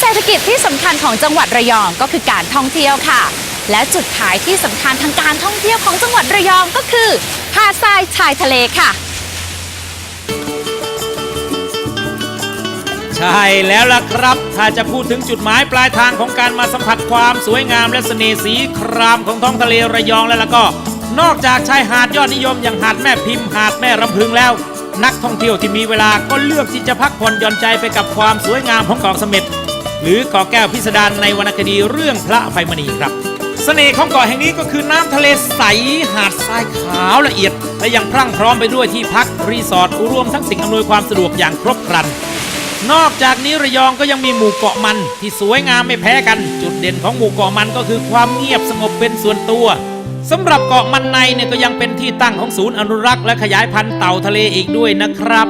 เศรษฐกิจที่สำคัญของจังหวัดระยองก็คือการท่องเที่ยวค่ะ และจุดขายที่สำคัญทางการท่องเที่ยวของจังหวัดระยองก็คือหาดทรายชายทะเลค่ะ ใช่แล้วล่ะครับ ถ้าจะพูดถึงจุดหมายปลายทางของการมาสัมผัสความสวยงามและเสน่ห์สีครามของท้องทะเลระยองแล้วล่ะก็ นอกจากชายหาดยอดนิยมอย่างหาดแม่พิมพ์หาดแม่รำพึงแล้วนักท่องเที่ยวที่มีเวลาก็เลือกที่จะพักผ่อนหย่อนใจไปกับความสวยงามของเกาะเสม็ด หรือเกาะแก้วพิสดารในวรรณคดีเรื่องพระอภัยมณีครับเสน่ห์ของเกาะแห่งนี้ก็คือน้ำทะเลใสหาดทรายขาวละเอียด และยังพรั่งพร้อมไปด้วยที่พักรีสอร์ทรวมทั้งสิ่งอำนวยความสะดวกอย่างครบครันนอกจากนี้ระยองก็ยังมีหมู่เกาะมันที่สวยงามไม่แพ้กัน จุดเด่นของหมู่เกาะมันก็คือความเงียบสงบเป็นส่วนตัวสำหรับเกาะมันในเนี่ยก็ยังเป็นที่ตั้งของศูนย์อนุรักษ์และขยายพันธุ์เต่าทะเลอีกด้วยนะครับ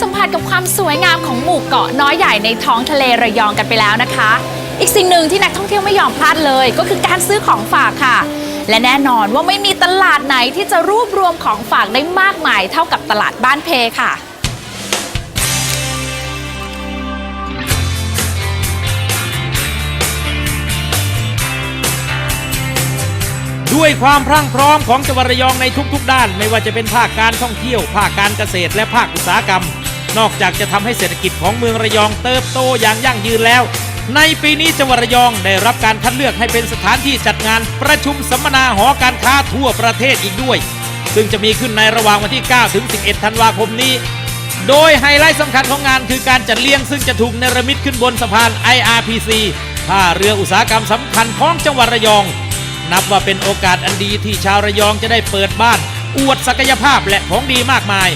สัมผัสกับความสวยงามของหมู่เกาะน้อยใหญ่ในท้องทะเลระยองกันไปแล้วนะคะ อีกสิ่งหนึ่งที่นักท่องเที่ยวไม่ยอมพลาดเลย ก็คือการซื้อของฝากค่ะ และแน่นอนว่าไม่มีตลาดไหนที่จะรวบรวมของฝากได้มากมายเท่ากับตลาดบ้านเพค่ะด้วยความพรั่งพร้อมของจังหวัดระยองในทุกๆ ด้าน ไม่ว่าจะเป็นภาคการท่องเที่ยว ภาคการเกษตรและภาคอุตสาหกรรม นอกจากจะทำให้เศรษฐกิจของเมืองระยองเติบโตอย่างยั่งยืนแล้ว ในปีนี้จังหวัดระยองได้รับการคัดเลือกให้เป็นสถานที่จัดงานประชุมสัมมนาหอการค้าทั่วประเทศอีกด้วย ซึ่งจะมีขึ้นในระหว่างวันที่ 9 ถึง 11 ธันวาคมนี้ โดยไฮไลท์สำคัญของงานคือการจัดเลี้ยงซึ่งจะถูกเนรมิตขึ้นบนสะพาน IRPC ท่าเรืออุตสาหกรรมสำคัญของจังหวัดระยอง นับว่าเป็นโอกาสอันดีที่ชาวระยองจะได้เปิดบ้าน อวดศักยภาพและของดีมากมาย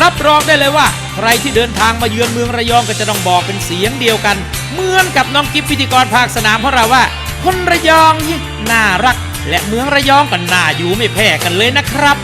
รับรองได้เลยว่า ใครที่เดินทางมาเยือนเมืองระยองก็จะต้องบอกเป็นเสียงเดียวกัน เหมือนกับน้องกิฟพิธีกรภาคสนามของเราว่า คนระยองนี่น่ารัก และเมืองระยองก็น่าอยู่ไม่แพ้กันเลยนะครับ